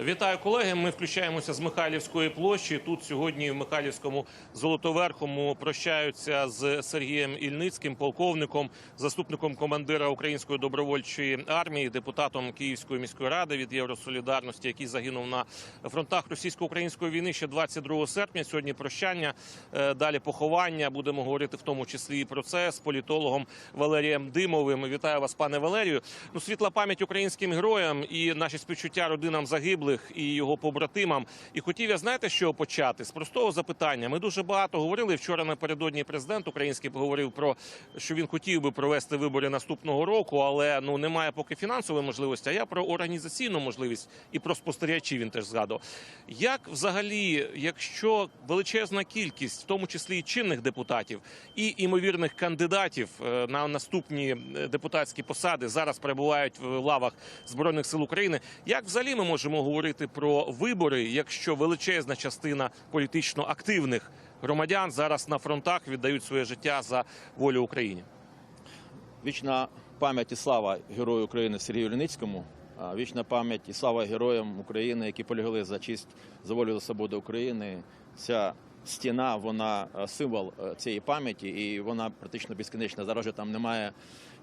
Вітаю колеги. Ми включаємося з Михайлівської площі. Тут сьогодні в Михайлівському золотоверхому прощаються з Сергієм Ільницьким, полковником, заступником командира Української добровольчої армії, депутатом Київської міської ради від Євросолідарності, який загинув на фронтах російсько-української війни ще 22 серпня. Сьогодні прощання, е, далі поховання. Будемо говорити в тому числі і про це з політологом Валерієм Димовим. Вітаю вас, пане Валерію. Ну, світла пам'ять українським героям і наші співчуття родинам загиблих і його побратимам. І хотів я знаєте, чого почати з простого запитання. Ми дуже багато говорили вчора. Напередодні президент український поговорив про що він хотів би провести вибори наступного року, але ну немає поки фінансової можливості. А я про організаційну можливість і про спостерігачів він теж згадував. Як взагалі, якщо величезна кількість, в тому числі і чинних депутатів, і імовірних кандидатів е, на наступні е, депутатські посади зараз перебувають в лавах збройних сил України, як взагалі ми можемо говорити про вибори, якщо величезна частина політично активних громадян зараз на фронтах віддають своє життя за волю України? Вічна пам'ять і слава Герою України Сергію Леницькому. Вічна пам'ять і слава героям України, які полягли за честь за волю за свободу України. Ця стіна, вона е, символ е, цієї пам'яті, і вона практично безкінечна. Зараз же там немає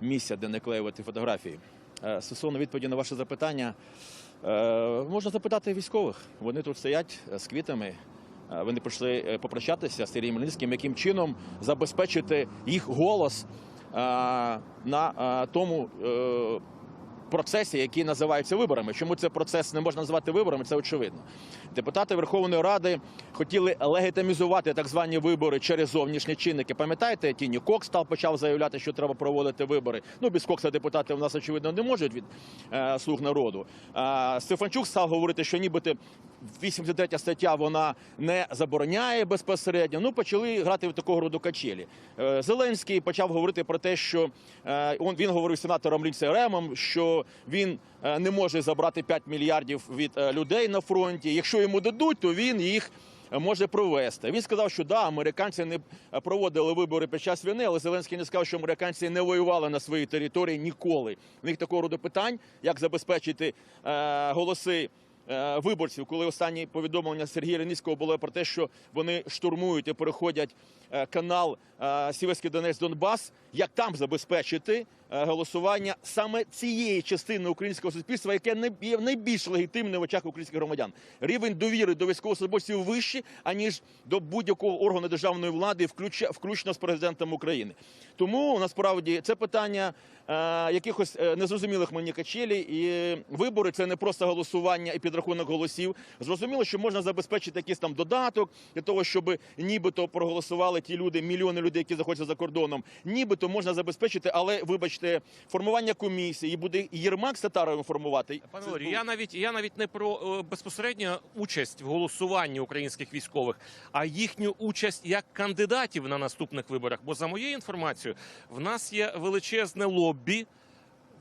місця, де не клеювати фотографії. Е, Стосовно відповіді на ваше запитання, можна запитати військових. Вони тут стоять е, з квітами. Е, Вони прийшли е, попрощатися з Сергієм Мельницьким, яким чином забезпечити їх голос е, на е, тому е, процесі, який називається виборами. Чому цей процес не можна назвати виборами? Це очевидно. Депутати Верховної Ради хотіли легітимізувати так звані вибори через зовнішні чинники. Пам'ятаєте, Тіні Кокс став почав заявляти, що треба проводити вибори. Ну без Кокса депутати у нас очевидно не можуть від е, слуг народу. Е, Стефанчук став говорити, що нібито 83 стаття вона не забороняє безпосередньо. Ну почали грати в такого роду качелі. Е, Зеленський почав говорити про те, що е, він говорив з сенатором Лінсі Ремом, він е, не може забрати 5 мільярдів від е, людей на фронті. Якщо йому дадуть, то він їх. е, Може провести. Він сказав, що да, американці не проводили вибори під час війни, але Зеленський не сказав, що американці не воювали на своїй території ніколи. У них такого роду питань, як забезпечити е, голоси виборців, коли останні повідомлення Сергія Леніцького було про те, що вони штурмують і переходять канал е, Донець Донбас, як там забезпечити голосування саме цієї частини українського суспільства, яке не є найбільш легітимним в очах українських громадян. Рівень довіри до військовослужбовців вищий, аніж до будь-якого органу державної влади, включ- включно з президентом України. Тому насправді це питання е, якихось е, незрозумілих мені качелі, і вибори це не просто голосування і підрахунок голосів. Зрозуміло, що можна забезпечити якийсь там додаток для того, щоб нібито проголосували ті люди, мільйони людей, які знаходяться за кордоном. Нібито можна забезпечити, але вибачте, формування комісії і буде і Єрмак з Татаровим формувати. Пане Це- Валерію, я навіть я навіть не про безпосередню безпосередньо участь в голосуванні українських військових, а їхню участь як кандидатів на наступних виборах. Бо за моєю інформацією, в нас є величезне лоббі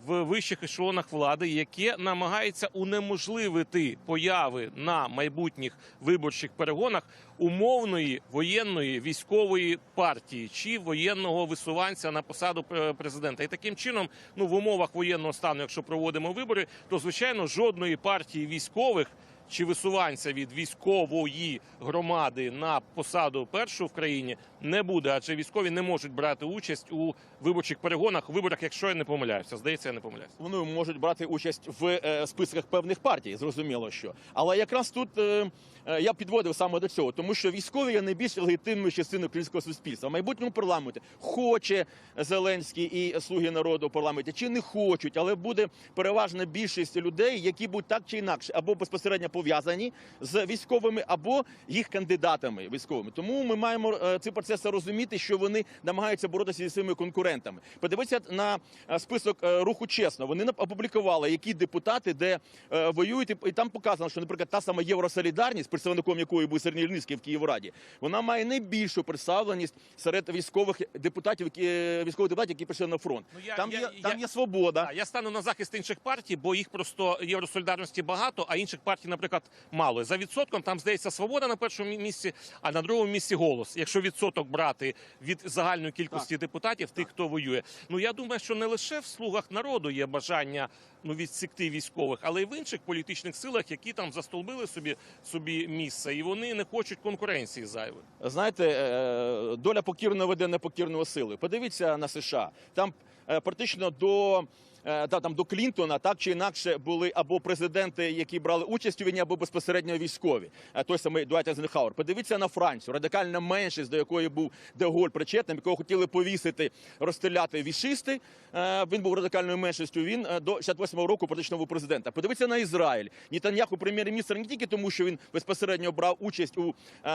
в вищих ешелонах влади, яке намагається унеможливити появи на майбутніх виборчих перегонах умовної воєнної військової партії чи воєнного висуванця на посаду е, президента. І таким чином, ну в умовах воєнного стану, якщо проводимо вибори, то звичайно жодної партії військових. Чи висуванця від військової громади на посаду першу в країні не буде, адже військові не можуть брати участь у виборчих перегонах, виборах, якщо я не помиляюся. Здається, я не помиляюся. Вони можуть брати участь в е, списках певних партій, зрозуміло, що. Але якраз тут е, е, я підводив саме до цього, тому що військові є найбільш легітимною частиною українського суспільства. В майбутньому парламенті хоче Зеленський і слуги народу в парламенті, чи не хочуть, але буде переважна більшість людей, які будуть так чи інакше або безпосередньо пов'язані з військовими, або їх кандидатами військовими. Тому ми маємо е, ці процеси розуміти, що вони намагаються боротися зі своїми конкурентами. Подивіться на е, список е, руху чесно. Вони опублікували, які депутати де воюють, і там показано, що, наприклад, та сама Євросолідарність, представником якої був Сергій Ільницький в Київраді, вона має найбільшу представленість серед військових депутатів, які військових депутатів, які прийшли на фронт. Ну, я- там я- є я- там є свобода. Я стану на захист інших партій, бо їх просто євросолідарності багато, а інших партій, наприклад. Наприклад, мало. За відсотком там здається свобода на першому місці, а на другому місці голос. Якщо відсоток брати від загальної кількості депутатів, тих, хто воює. Ну я думаю, що не лише в слугах народу є бажання ну відсікти військових, але й в інших політичних силах, які там застолбили собі собі місце, і вони не хочуть конкуренції зайвої. Знаєте, е, доля покірно веде непокірного сили. Подивіться на США. Там е, практично до. Е, Та там до Клінтона так чи інакше були або президенти, які брали участь у війні, або безпосередньо військові. Е, Той самий Дуайт Eisenhower. Подивіться на Францію, радикальна меншість, до якої був Деголь причетним, якого хотіли повісити, розстріляти вішисти. Е, Він був радикальною меншістю. Він до 68-го року практично був президента. Подивіться на Ізраїль. Нітаньяху прем'єр-міністр не тільки тому, що він безпосередньо брав участь у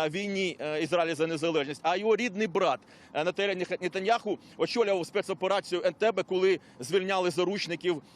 війні Ізраїля за незалежність, а його рідний брат е, Наталя Нітаньяху очолював спецоперацію Ентебе, коли звільняли заручників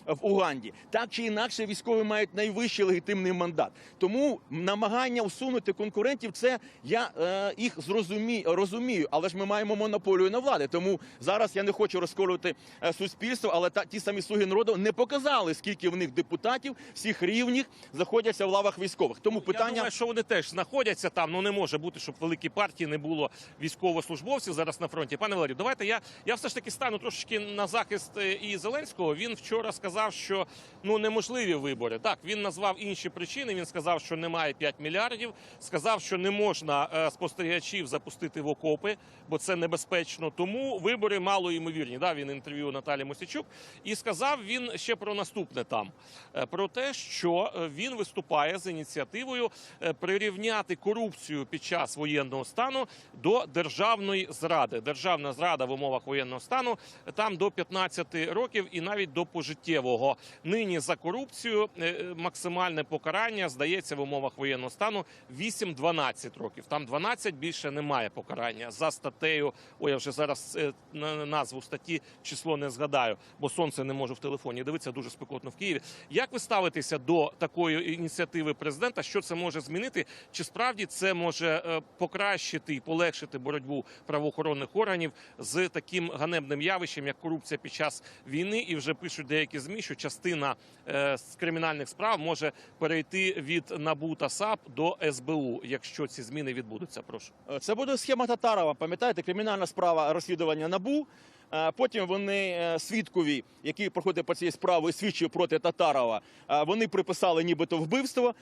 в Уганді. Так чи інакше, військові мають найвищий легітимний мандат. Тому намагання усунути конкурентів, це я е, їх зрозумію, розумію, але ж ми маємо монополію на влади. Тому зараз я не хочу розколювати е, суспільство, але та ті самі слуги народу не показали, скільки в них депутатів всіх рівнів знаходяться в лавах військових. Тому Я питання думаю, що вони теж знаходяться там. Ну не може бути, щоб в великій партії не було військовослужбовців зараз на фронті. Пане Валерію, давайте я, я все ж таки стану трошечки на захист е, і Зеленського. Він вчора сказав, що ну неможливі вибори. Так він назвав інші причини. Він сказав, що немає 5 мільярдів. Сказав, що не можна е, спостерігачів запустити в окопи, бо це небезпечно. Тому вибори мало ймовірні. Да, він інтерв'ю Наталі Мосічук і сказав він ще про наступне там е, про те, що е, він виступає з ініціативою прирівняти корупцію під час воєнного стану до державної зради. Державна зрада в умовах воєнного стану там до 15 років і навіть до пожиттєвого. Нині за корупцію е, е, максимальне покарання здається в умовах воєнного стану 8-12 років. Там 12 більше немає покарання за статтею. Ой, я вже зараз е, на- назву статті число не згадаю, бо сонце не можу в телефоні дивитися дуже спекотно в Києві. Як ви ставитеся до такої ініціативи президента? Що це може змінити? Чи справді це може покращити і полегшити боротьбу правоохоронних органів з таким ганебним явищем, як корупція під час війни? І вже пишуть деякі змі, що частина е, з кримінальних справ може перейти від НАБУ та САП до СБУ, якщо ці зміни відбудуться. Прошу. Це буде схема Татарова. Пам'ятаєте, кримінальна справа розслідування набу. Е, Потім вони е, свідкові, які проходять по цій справі, свідчив проти Татарова. е, Вони приписали нібито вбивство.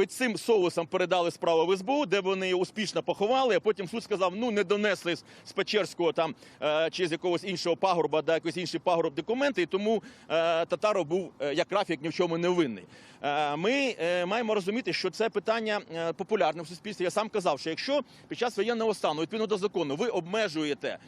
Під цим соусом передали справу в СБУ, де вони її успішно поховали. А потім суд сказав: ну не донесли з Печерського там е, чи з якогось іншого пагорба, да якийсь інший пагорб документи. І тому е, Татаров був е, як графік ні в чому не винний. Ми маємо розуміти, що це питання популярне в суспільстві. Я сам казав, що якщо під час воєнного стану, відповідно до закону, ви обмежуєте.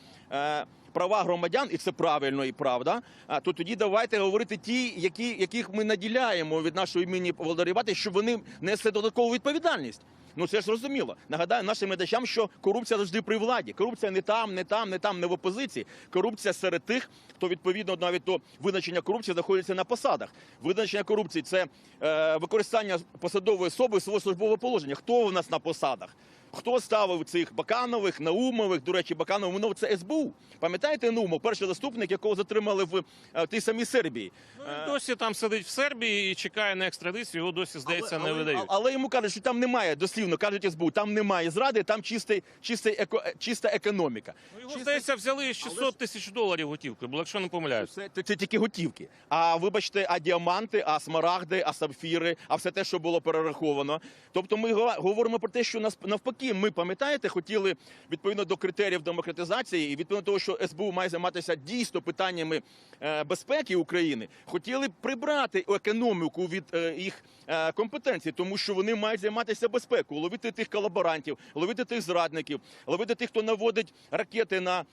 Права громадян, і це правильно і правда. То тоді давайте говорити ті, які яких ми наділяємо від нашої імені володарювати, щоб вони несли додаткову відповідальність. Ну це ж зрозуміло. Нагадаю нашим глядачам, що корупція завжди при владі. Корупція не там, не там, не там, не в опозиції. Корупція серед тих, хто відповідно навіть до визначення корупції знаходиться на посадах. Визначення корупції це е, використання посадової особи свого службового положення. Хто в нас на посадах? Хто ставив цих Баканових, Наумових? До речі, Баканов Наумов – це СБУ. Пам'ятаєте Наумов, перший заступник, якого затримали в е, тій самій Сербії? Ну, він досі там сидить в Сербії і чекає на екстрадицію. Його досі здається але, не видають. Але, але йому кажуть, що там немає дослівно, кажуть СБУ, там немає зради, там чистий, чистий еко, е, чиста економіка. Ну, Його Чисто- здається, взяли 600 тисяч доларів готівкою, бо якщо не помиляюсь. Це, це, це тільки готівки. А вибачте, а діаманти, а смарагди, а сапфіри, а все те, що було перераховано. Тобто ми го- говоримо про те, що нас навпаки, ми пам'ятаєте, хотіли відповідно до критеріїв демократизації і відповідно того, що СБУ має займатися дійсно питаннями е, безпеки України, хотіли прибрати економіку від е, їх е, компетенції, тому що вони мають займатися безпекою, ловити тих колаборантів, ловити тих зрадників, ловити тих, хто наводить ракети на,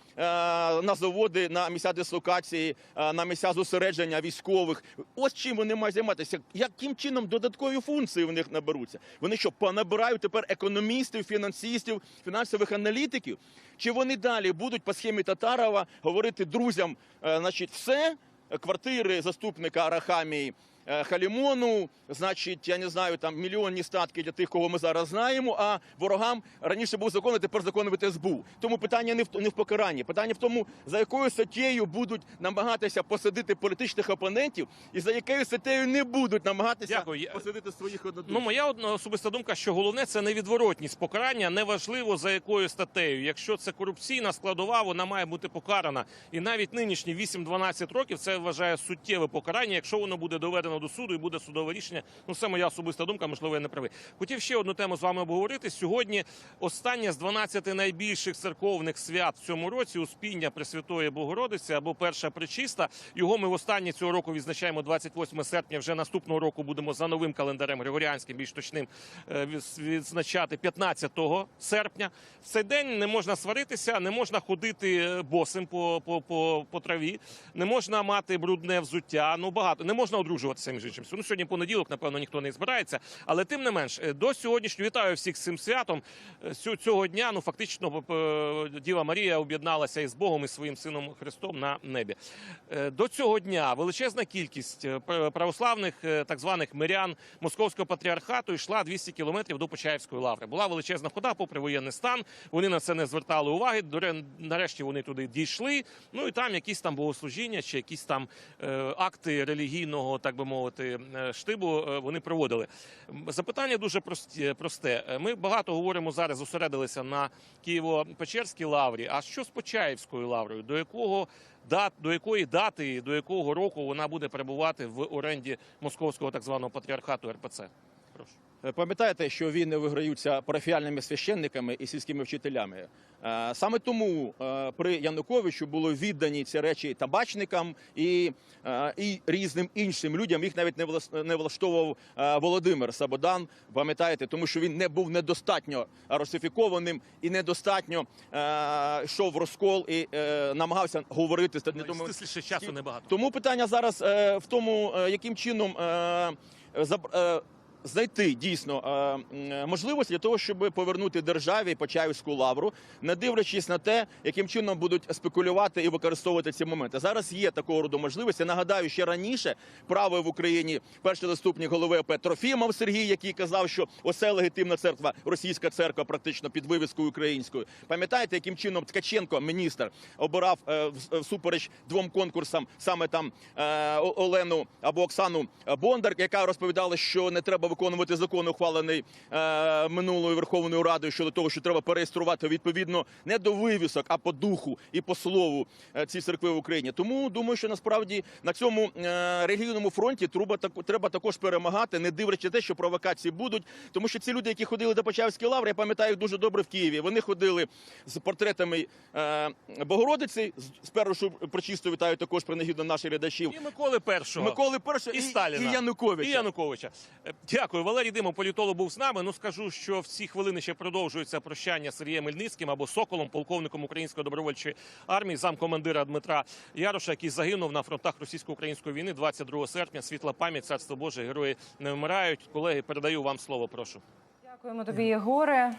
на заводи, на місця дислокації, на місця зосередження військових. Ось чим вони мають займатися. Яким чином додаткові функції в них наберуться? Вони що понабирають тепер економістів, фінансистів, фінансових аналітиків? Чи вони далі будуть по схемі Татарова говорити друзям, е, значить, все, квартири заступника Арахамії. Е, халімону, значить, я не знаю, там мільйонні статки для тих, кого ми зараз знаємо. А ворогам раніше був закон, а тепер закон від СБУ. Тому питання не в не в покаранні. Питання в тому, за якою статтею будуть намагатися посадити політичних опонентів, і за якою статтею не будуть намагатися Дякую. Посадити своїх Ну, моя особиста думка, що головне це невідворотність покарання, неважливо за якою статтею. Якщо це корупційна складова, вона має бути покарана. І навіть нинішні 8-12 років це вважає суттєве покарання, якщо воно буде доведено до суду і буде судове рішення. Ну, це моя особиста думка, можливо, я не правий. Хотів ще одну тему з вами обговорити. Сьогодні останнє з 12 найбільших церковних свят в цьому році Успіння Пресвятої Богородиці або Перша Пречиста. Його ми в останнє цього року відзначаємо 28 серпня. Вже наступного року будемо за новим календарем григоріанським, більш точним, е, відзначати 15 серпня. В цей день не можна сваритися, не можна ходити е, босим по, по, по, по траві, не можна мати брудне взуття. Ну багато не можна одружуватися між іншим. Ну сьогодні понеділок, напевно, ніхто не збирається. Але тим не менш, е, до сьогоднішнього вітаю всіх з цим святом. Е, Цього дня, ну фактично, Діва Марія об'єдналася із Богом і своїм сином Христом на небі. Е, До цього дня величезна кількість православних так званих мирян московського патріархату йшла 200 кілометрів до Почаївської лаври. Була величезна хода, попри воєнний стан. Вони на це не звертали уваги. Нарешті вони туди дійшли. Ну і там якісь там богослужіння чи якісь там акти релігійного, так би мовити, е, штибу е, вони проводили. Запитання дуже прості, просте. Е, Ми багато говоримо зараз, зосередилися на Києво-Печерській лаврі. А що з Почаївською лаврою? До якого дат, до якої дати, до якого року вона буде перебувати в оренді московського так званого патріархату РПЦ? Прошу. Е, Пам'ятаєте, що війни виграються парафіальними священниками і сільськими вчителями. Е, Саме тому е, при Януковичу було віддані ці речі табачникам і, і різним іншим людям. Їх навіть не влаштовував Володимир Сабодан. Пам'ятаєте, тому що він не був недостатньо русифікованим і недостатньо йшов в розкол і намагався говорити з недумовим Стисліше часу небагато. тому питання зараз в тому, яким чином знайти дійсно е, можливості для того, щоб повернути державі Почаївську лавру, не дивлячись на те, яким чином будуть спекулювати і використовувати ці моменти. Зараз є такого роду можливості. Нагадаю, ще раніше правив в Україні перший заступник голови ОП Трофімов Сергій, який казав, що оце легітимна церква, російська церква, практично під вивіскою українською. Пам'ятаєте, яким чином Ткаченко, міністр, обирав е, всупереч двом конкурсам саме там е, Олену або Оксану Бондар, яка розповідала, що не треба виконувати закон, ухвалений е, минулою Верховною Радою щодо того, що треба переєструвати відповідно не до вивісок, а по духу і по слову е, ці церкви в Україні. Тому думаю, що насправді на цьому е, релігійному фронті треба, так- треба також перемагати, не дивлячись на те, що провокації будуть. Тому що ці люди, які ходили до Почаївської лаври, я пам'ятаю їх дуже добре в Києві. Вони ходили з портретами е, Богородиці. З- Спершу прочисто вітаю також принагідно наших глядачів. І Миколи Першого. Миколи першого І Сталіна. і Януковича. І Януковича. Дякую. Валерій Димов, політолог, був з нами. Ну скажу, що в ці хвилини ще продовжується прощання з Сергієм Мельницьким або Соколом, полковником Української добровольчої армії, замкомандира Дмитра Яроша, який загинув на фронтах російсько-української війни 22 серпня. Світла пам'ять, царство Боже, герої не вмирають. Колеги, передаю вам слово. Прошу. Дякуємо тобі, Єгоре.